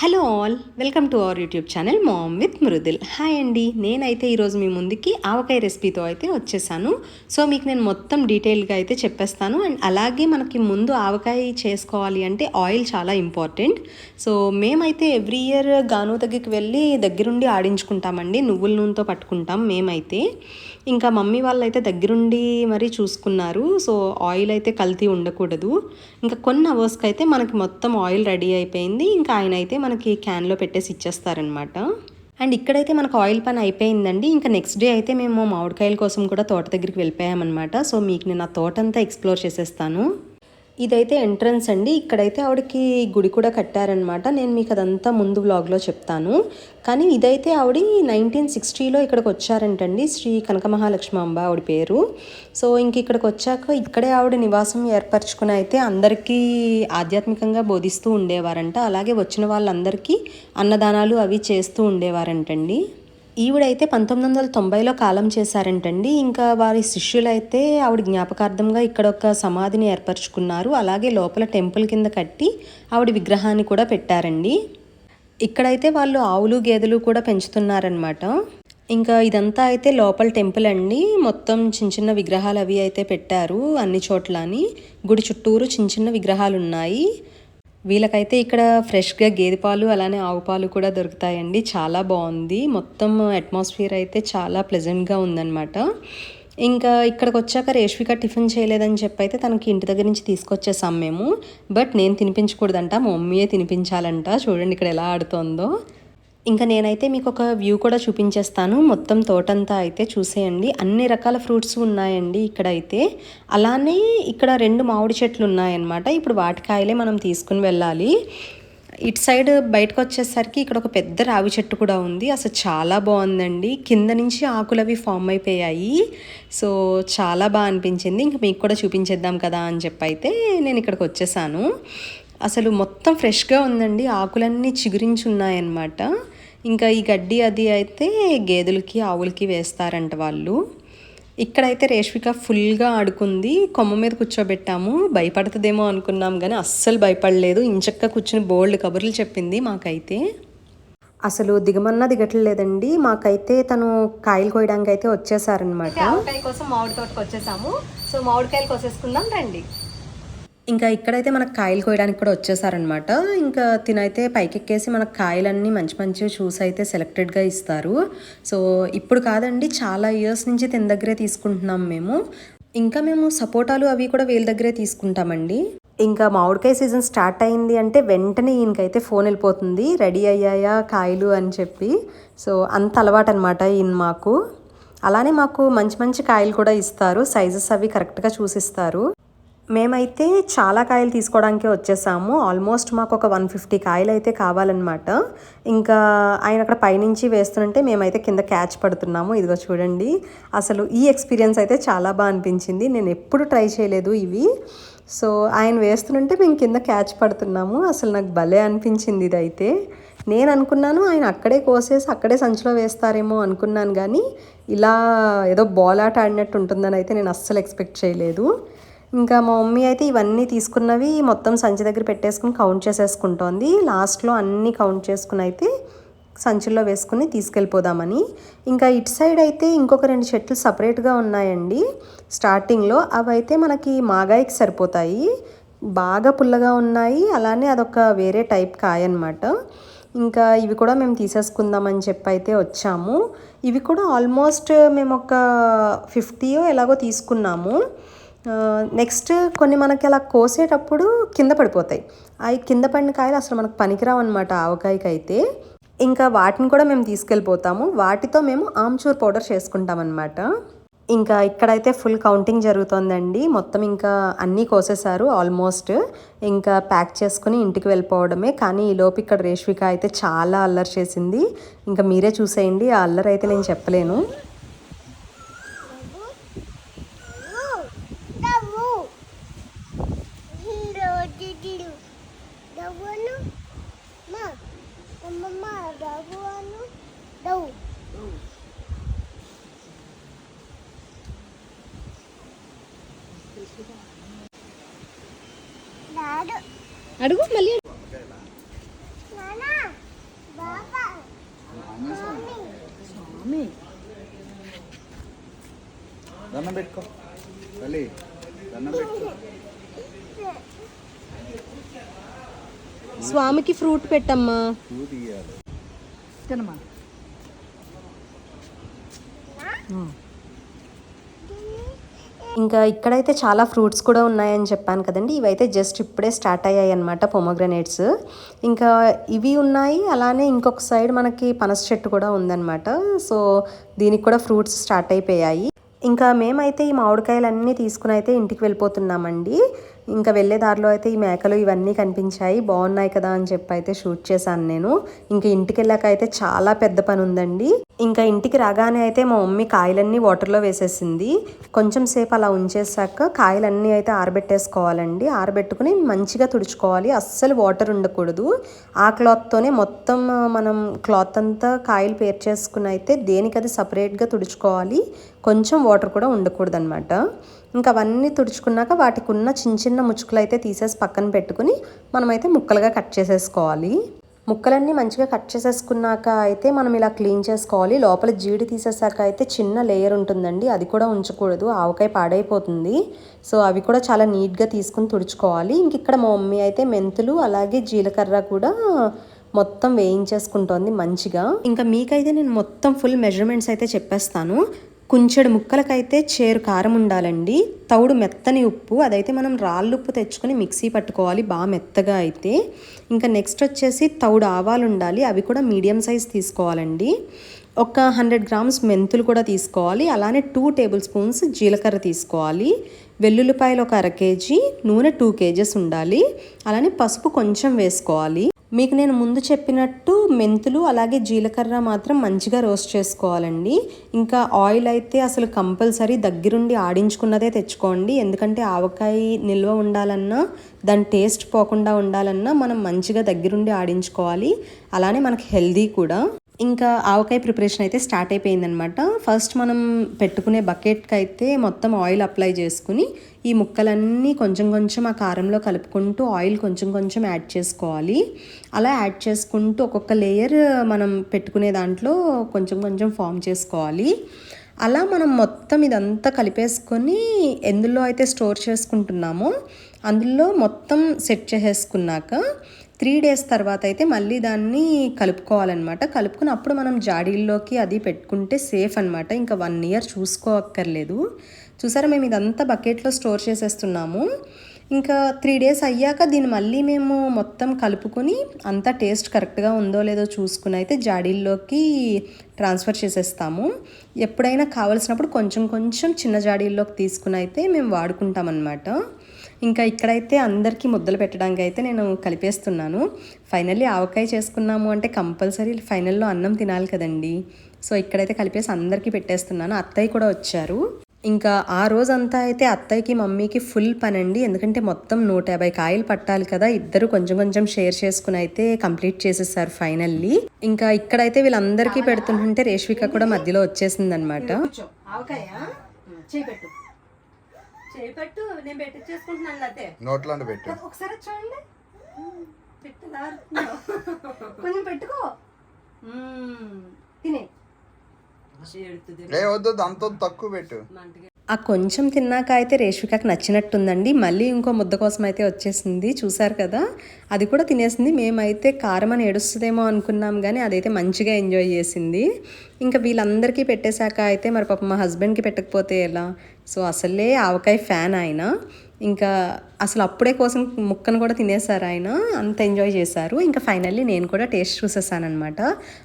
Hello all welcome to our YouTube channel mom with Mridul hi అండి నేనైతే ఈరోజు మీ ముందుకి ఆవకాయ రెసిపీతో అయితే వచ్చేసాను. సో మీకు నేను మొత్తం డీటెయిల్గా అయితే చెప్పేస్తాను. అండ్ అలాగే మనకి ముందు ఆవకాయ చేసుకోవాలి అంటే ఆయిల్ చాలా ఇంపార్టెంట్. సో మేమైతే ఎవ్రీ ఇయర్ గాను దగ్గరికి వెళ్ళి దగ్గరుండి ఆడించుకుంటామండి. నువ్వుల నూనెతో పట్టుకుంటాం మేమైతే. ఇంకా మమ్మీ వాళ్ళు అయితే దగ్గరుండి మరీ చూసుకున్నారు. సో ఆయిల్ అయితే కల్తీ ఉండకూడదు. ఇంకా కొన్ని అవర్స్కి అయితే మనకి మొత్తం ఆయిల్ రెడీ అయిపోయింది. ఇంకా ఆయన అయితే మనకి క్యాన్లో పెట్టేసి ఇచ్చేస్తారనమాట. అండ్ ఇక్కడైతే మనకు ఆయిల్ పని అయిపోయిందండి. ఇంకా నెక్స్ట్ డే అయితే మేము మామిడికాయల కోసం కూడా తోట దగ్గరికి వెళ్ళిపోయామన్నమాట సో మీకు నేను ఆ తోట అంతా ఎక్స్ప్లోర్ చేసేస్తాను. ఇదైతే ఎంట్రన్స్ అండి. ఇక్కడైతే ఆవిడకి గుడి కూడా కట్టారనమాట నేను మీకు అదంతా ముందు వ్లాగ్లో చెప్తాను. కానీ ఇదైతే ఆవిడ నైన్టీన్ సిక్స్టీలో ఇక్కడికి వచ్చారంటండి. శ్రీ కనకమహాలక్ష్మి అంబ ఆవిడ పేరు. సో ఇంక ఇక్కడికి వచ్చాక ఇక్కడే ఆవిడ నివాసం ఏర్పరచుకుని అయితే అందరికీ ఆధ్యాత్మికంగా బోధిస్తూ ఉండేవారంట. అలాగే వచ్చిన వాళ్ళందరికీ అన్నదానాలు అవి చేస్తూ ఉండేవారంటండి. ఈవిడైతే పంతొమ్మిది వందల తొంభైలో కాలం చేశారంటండి. ఇంకా వారి శిష్యులైతే ఆవిడ జ్ఞాపకార్థంగా ఇక్కడ ఒక సమాధిని ఏర్పరచుకున్నారు. అలాగే లోపల టెంపుల్ కింద కట్టి ఆవిడ విగ్రహాన్ని కూడా పెట్టారండి. ఇక్కడైతే వాళ్ళు ఆవులు గేదెలు కూడా పెంచుతున్నారనమాట ఇంకా ఇదంతా అయితే లోపల టెంపుల్ అండి. మొత్తం చిన్న చిన్న విగ్రహాలు అవి అయితే పెట్టారు అన్ని చోట్లని. గుడి చుట్టూరు చిన్న చిన్న విగ్రహాలు ఉన్నాయి వీళ్ళకైతే ఇక్కడ ఫ్రెష్గా గేదె పాలు అలానే ఆవు పాలు కూడా దొరుకుతాయండి. చాలా బాగుంది. మొత్తం అట్మాస్ఫియర్ అయితే చాలా ప్లెజెంట్గా ఉందన్నమాట. ఇంకా ఇక్కడికి వచ్చాక రేష్విక టిఫిన్ చేయలేదని చెప్పి అయితే తనకి ఇంటి దగ్గర నుంచి తీసుకొచ్చేసాం మేము. బట్ నేను తినిపించకూడదంట మా మమ్మీయే తినిపించాలంట. చూడండి ఇక్కడ ఎలా ఆడుతోందో. ఇంకా నేనైతే మీకు ఒక వ్యూ కూడా చూపించేస్తాను. మొత్తం తోటంతా అయితే చూసేయండి. అన్ని రకాల ఫ్రూట్స్ ఉన్నాయండి ఇక్కడ అయితే అలానే ఇక్కడ రెండు మామిడి చెట్లు ఉన్నాయన్నమాట. ఇప్పుడు వాటికాయలే మనం తీసుకుని వెళ్ళాలి. ఇటు సైడ్ బయటకు వచ్చేసరికి ఇక్కడ ఒక పెద్ద రావి చెట్టు కూడా ఉంది. అసలు చాలా బాగుందండి. కింద నుంచి ఆకులు అవి ఫామ్ అయిపోయాయి. సో చాలా బాగా అనిపించింది. ఇంకా మీకు కూడా చూపించేద్దాం కదా అని చెప్పి అయితే నేను ఇక్కడికి వచ్చేసాను. అసలు మొత్తం ఫ్రెష్గా ఉందండి. ఆకులన్నీ చిగురించి ఉన్నాయన్నమాట ఇంకా ఈ గడ్డి అది అయితే గేదెలకి ఆవులకి వేస్తారంట వాళ్ళు. ఇక్కడైతే రేష్విక ఫుల్గా ఆడుకుంది. కొమ్మ మీద కూర్చోబెట్టాము. భయపడుతుందేమో అనుకున్నాం కానీ అస్సలు భయపడలేదు. ఇంచక్క కూర్చుని బోల్డ్ కబుర్లు చెప్పింది మాకైతే. అసలు దిగమన్నా దిగట్లేదండి. మాకైతే తను కాయలు కోయడానికి అయితే వచ్చేసారనమాట ఆవకాయ కోసం మామిడి తోటకు వచ్చేసాము సో మామిడికాయలు కోసేసుకుందాం రండి. ఇంకా ఇక్కడైతే మనకు కాయలు కోయడానికి కూడా వచ్చేసారనమాట ఇంకా తినైతే పైకెక్కేసి మనకు కాయలన్నీ మంచి మంచి చూసి అయితే సెలెక్టెడ్గా ఇస్తారు. సో ఇప్పుడు కాదండి చాలా ఇయర్స్ నుంచి తిన దగ్గరే తీసుకుంటున్నాం మేము. ఇంకా మేము సపోటాలు అవి కూడా వీళ్ళ దగ్గరే తీసుకుంటామండి. ఇంకా మామిడికాయ సీజన్ స్టార్ట్ అయింది అంటే వెంటనే ఈయనకైతే ఫోన్ వెళ్ళిపోతుంది రెడీ అయ్యాయా కాయలు? అని చెప్పి. సో అంత అలవాటు అనమాట ఈయన మాకు. అలానే మాకు మంచి మంచి కాయలు కూడా ఇస్తారు సైజెస్ అవి కరెక్ట్గా చూసిస్తారు మేమైతే చాలా కాయలు తీసుకోవడానికే వచ్చేసాము. ఆల్మోస్ట్ మాకు ఒక వన్ ఫిఫ్టీ కాయలు అయితే కావాలన్నమాట. ఇంకా ఆయన అక్కడ పైనుంచి వేస్తుంటే మేమైతే కింద క్యాచ్ పడుతున్నాము. ఇదిగో చూడండి. అసలు ఈ ఎక్స్పీరియన్స్ అయితే చాలా బాగా అనిపించింది. నేను ఎప్పుడు ట్రై చేయలేదు ఇవి. సో ఆయన వేస్తుంటే మేము కింద క్యాచ్ పడుతున్నాము. అసలు నాకు భలే అనిపించింది ఇదైతే. నేను అనుకున్నాను ఆయన అక్కడే కోసేసి అక్కడే సంచిలో వేస్తారేమో అనుకున్నాను కానీ ఇలా ఏదో బాల్ ఆట ఆడినట్టు ఉంటుందని అయితే నేను అస్సలు ఎక్స్పెక్ట్ చేయలేదు. ఇంకా మా మమ్మీ అయితే ఇవన్నీ తీసుకున్నవి మొత్తం సంచి దగ్గర పెట్టేసుకుని కౌంట్ చేసేసుకుంటోంది. లాస్ట్లో అన్నీ కౌంట్ చేసుకుని అయితే సంచుల్లో వేసుకుని తీసుకెళ్ళిపోదామని. ఇంకా ఇటు సైడ్ అయితే ఇంకొక రెండు చెట్లు సపరేట్గా ఉన్నాయండి. స్టార్టింగ్లో అవి అయితే మనకి మాగాయికి సరిపోతాయి. బాగా పుల్లగా ఉన్నాయి. అలానే అదొక వేరే టైప్ కాయ అనమాట ఇంకా ఇవి కూడా మేము తీసేసుకుందామని చెప్పి అయితే వచ్చాము. ఇవి కూడా ఆల్మోస్ట్ మేము ఒక ఫిఫ్టీయో ఎలాగో తీసుకున్నాము. నెక్స్ట్ కొన్ని మనకి అలా కోసేటప్పుడు కింద పడిపోతాయి. అవి కింద పడిన కాయలు అసలు మనకు పనికిరావు అనమాట ఆవకాయకి అయితే ఇంకా వాటిని కూడా మేము తీసుకెళ్ళిపోతాము. వాటితో మేము ఆమ్చూర్ పౌడర్ చేసుకుంటామన్నమాట ఇంకా ఇక్కడైతే ఫుల్ కౌంటింగ్ జరుగుతోందండి. మొత్తం ఇంకా అన్నీ కోసేశారు ఆల్మోస్ట్. ఇంకా ప్యాక్ చేసుకుని ఇంటికి వెళ్ళిపోవడమే. కానీ ఈలోపు ఇక్కడ రేష్విక అయితే చాలా అల్లరి చేసింది. ఇంకా మీరే చూసేయండి. ఆ అల్లరి అయితే నేను చెప్పలేను. అమ్మమ్మ రఘు అను డౌ అడుగు. మళ్ళీ స్వామి. దండం పెట్టుకో. తల్లి దండం పెట్టుకో. స్వామికి ఫ్రూట్ పెట్టమ్మా. తినమా ఇంకా ఇక్కడైతే చాలా ఫ్రూట్స్ కూడా ఉన్నాయని చెప్పాను కదండి. ఇవైతే జస్ట్ ఇప్పుడే స్టార్ట్ అయ్యాయి అనమాట పొమోగ్రనేట్స్. ఇంకా ఇవి ఉన్నాయి అలానే ఇంకొక సైడ్ మనకి పనస చెట్టు కూడా ఉందన్నమాట. సో దీనికి కూడా ఫ్రూట్స్ స్టార్ట్ అయిపోయాయి. ఇంకా మేమైతే ఈ మామిడికాయలన్నీ తీసుకుని అయితే ఇంటికి వెళ్ళిపోతున్నామండి. ఇంకా వెళ్ళే దారిలో అయితే ఈ మేకలు ఇవన్నీ కనిపించాయి. బాగున్నాయి కదా అని చెప్పి అయితే షూట్ చేశాను నేను. ఇంకా ఇంటికి వెళ్ళాక అయితే చాలా పెద్ద పని ఉందండి. ఇంకా ఇంటికి రాగానే అయితే మా మమ్మీ కాయలన్నీ వాటర్లో వేసేసింది. కొంచెం సేపు అలా ఉంచేసాక కాయలన్నీ అయితే ఆరబెట్టేసుకోవాలండి. ఆరబెట్టుకుని మంచిగా తుడుచుకోవాలి. అస్సలు వాటర్ ఉండకూడదు. ఆ క్లాత్తోనే మొత్తం మనం క్లాత్ అంతా కాయలు పేర్చేసుకుని అయితే దేనికి అది సపరేట్గా తుడుచుకోవాలి. కొంచెం వాటర్ కూడా ఉండకూడదు అనమాట ఇంకా అవన్నీ తుడుచుకున్నాక వాటికి ఉన్న చిన్న చిన్న ముచ్చుకలు అయితే తీసేసి పక్కన పెట్టుకుని మనమైతే ముక్కలుగా కట్ చేసేసుకోవాలి. ముక్కలన్నీ మంచిగా కట్ చేసేసుకున్నాక అయితే మనం ఇలా క్లీన్ చేసుకోవాలి. లోపల జీడి తీసేసాక అయితే చిన్న లేయర్ ఉంటుందండి. అది కూడా ఉంచకూడదు. ఆవకాయ పాడైపోతుంది. సో అవి కూడా చాలా నీట్గా తీసుకుని తుడుచుకోవాలి. ఇంక ఇక్కడ మా మమ్మీ అయితే మెంతులు అలాగే జీలకర్ర కూడా మొత్తం వేయించేసుకుంటోంది మంచిగా. ఇంకా మీకైతే నేను మొత్తం ఫుల్ మెజర్మెంట్స్ అయితే చెప్పేస్తాను. కుంచెడు ముక్కలకైతే చేరు కారం ఉండాలండి. తౌడు మెత్తని ఉప్పు అదైతే మనం రాళ్ళు ఉప్పు తెచ్చుకొని మిక్సీ పట్టుకోవాలి బాగా మెత్తగా అయితే. ఇంకా నెక్స్ట్ వచ్చేసి తౌడు ఆవాలు ఉండాలి అవి కూడా మీడియం సైజ్ తీసుకోవాలండి. ఒక హండ్రెడ్ గ్రామ్స్ మెంతులు కూడా తీసుకోవాలి అలానే టూ టేబుల్ స్పూన్స్ జీలకర్ర తీసుకోవాలి. వెల్లుల్లిపాయలు ఒక అర కేజీ నూనె టూ కేజెస్ ఉండాలి అలానే పసుపు కొంచెం వేసుకోవాలి. మీకు నేను ముందు చెప్పినట్టు మెంతులు అలాగే జీలకర్ర మాత్రం మంచిగా రోస్ట్ చేసుకోవాలండి. ఇంకా ఆయిల్ అయితే అసలు కంపల్సరీ దగ్గరుండి ఆడించుకున్నదే తెచ్చుకోండి. ఎందుకంటే ఆవకాయ నిల్వ ఉండాలన్నా దాని టేస్ట్ పోకుండా ఉండాలన్నా మనం మంచిగా దగ్గరుండి ఆడించుకోవాలి. అలానే మనకి హెల్దీ కూడా. ఇంకా ఆవకాయ ప్రిపరేషన్ అయితే స్టార్ట్ అయిపోయిందనమాట. ఫస్ట్ మనం పెట్టుకునే బకెట్కి అయితే మొత్తం ఆయిల్ అప్లై చేసుకుని ఈ ముక్కలన్నీ కొంచెం కొంచెం ఆ కారంలో కలుపుకుంటూ ఆయిల్ కొంచెం కొంచెం యాడ్ చేసుకోవాలి. అలా యాడ్ చేసుకుంటూ ఒక్కొక్క లేయర్ మనం పెట్టుకునే దాంట్లో కొంచెం కొంచెం ఫామ్ చేసుకోవాలి. అలా మనం మొత్తం ఇదంతా కలిపేసుకొని ఎందులో అయితే స్టోర్ చేసుకుంటున్నామో అందులో మొత్తం సెట్ చేసేసుకున్నాక త్రీ డేస్ తర్వాత అయితే మళ్ళీ దాన్ని కలుపుకోవాలన్నమాట. కలుపుకుని అప్పుడు మనం జాడీల్లోకి అది పెట్టుకుంటే సేఫ్ అనమాట ఇంకా వన్ ఇయర్ చూసుకోక్కర్లేదు. చూసారా మేము ఇదంతా బకెట్లో స్టోర్ చేసేస్తున్నాము. ఇంకా త్రీ డేస్ అయ్యాక దీన్ని మళ్ళీ మేము మొత్తం కలుపుకొని అంతా టేస్ట్ కరెక్ట్గా ఉందో లేదో చూసుకుని అయితే జాడీల్లోకి ట్రాన్స్ఫర్ చేసేస్తాము. ఎప్పుడైనా కావలసినప్పుడు కొంచెం కొంచెం చిన్న జాడీల్లోకి తీసుకుని అయితే మేము వాడుకుంటామన్నమాట. ఇంకా ఇక్కడైతే అందరికీ ముద్దలు పెట్టడానికి అయితే నేను కలిపేస్తున్నాను. ఫైనల్లీ ఆవకాయ చేసుకున్నాము అంటే కంపల్సరీ ఫైనల్లో అన్నం తినాలి కదండి. సో ఇక్కడైతే కలిపేసి అందరికీ పెట్టేస్తున్నాను. అత్తయ్య కూడా వచ్చారు. ఇంకా ఆ రోజంతా అయితే అత్తయ్యకి మమ్మీకి ఫుల్ పని అండి ఎందుకంటే మొత్తం నూట యాభై కాయలు పట్టాలి కదా. ఇద్దరు కొంచెం కొంచెం షేర్ చేసుకుని అయితే కంప్లీట్ చేసేసారు ఫైనల్లీ ఇంకా ఇక్కడైతే వీళ్ళందరికీ పెడుతుంటే రేష్విక కూడా మధ్యలో వచ్చేసింది అనమాట నేను పెట్టి చేసుకుంటున్నాను నోట్లో పెట్టు. ఒకసారి చూడండి. కొంచెం పెట్టుకో. తినే. ఏ వద్దు అంత తక్కువ పెట్టు. ఆ కొంచెం తిన్నాక అయితే రేష్వికకి నచ్చినట్టుందండి. మళ్ళీ ఇంకో ముద్ద కోసం అయితే వచ్చేసింది. చూసారు కదా? అది కూడా తినేసింది. మేమైతే కారం అని ఏడుస్తుందేమో అనుకున్నాం కానీ అదైతే మంచిగా ఎంజాయ్ చేసింది. ఇంకా వీళ్ళందరికీ పెట్టేశాక అయితే మరి పాప మా హస్బెండ్కి పెట్టకపోతే ఎలా? సో అసలే ఆవకాయ ఫ్యాన్ ఆయన. ఇంకా అసలు అప్పుడే కోసం ముక్కను కూడా తినేశారు ఆయన. అంత ఎంజాయ్ చేశారు. ఇంకా ఫైనల్లీ నేను కూడా టేస్ట్ చూసేసానమాట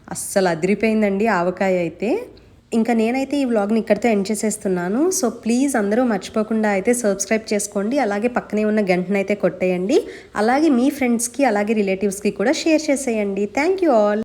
అస్సలు అదిరిపోయిందండి ఆవకాయ అయితే. ఇంకా నేనైతే ఈ వ్లాగ్ని ఇక్కడితో ఎండ్ చేసేస్తున్నాను. సో ప్లీజ్ అందరూ మర్చిపోకుండా అయితే సబ్స్క్రైబ్ చేసుకోండి. అలాగే పక్కనే ఉన్న గంటనైతే కొట్టేయండి. అలాగే మీ ఫ్రెండ్స్కి అలాగే రిలేటివ్స్కి కూడా షేర్ చేసేయండి. Thank you all.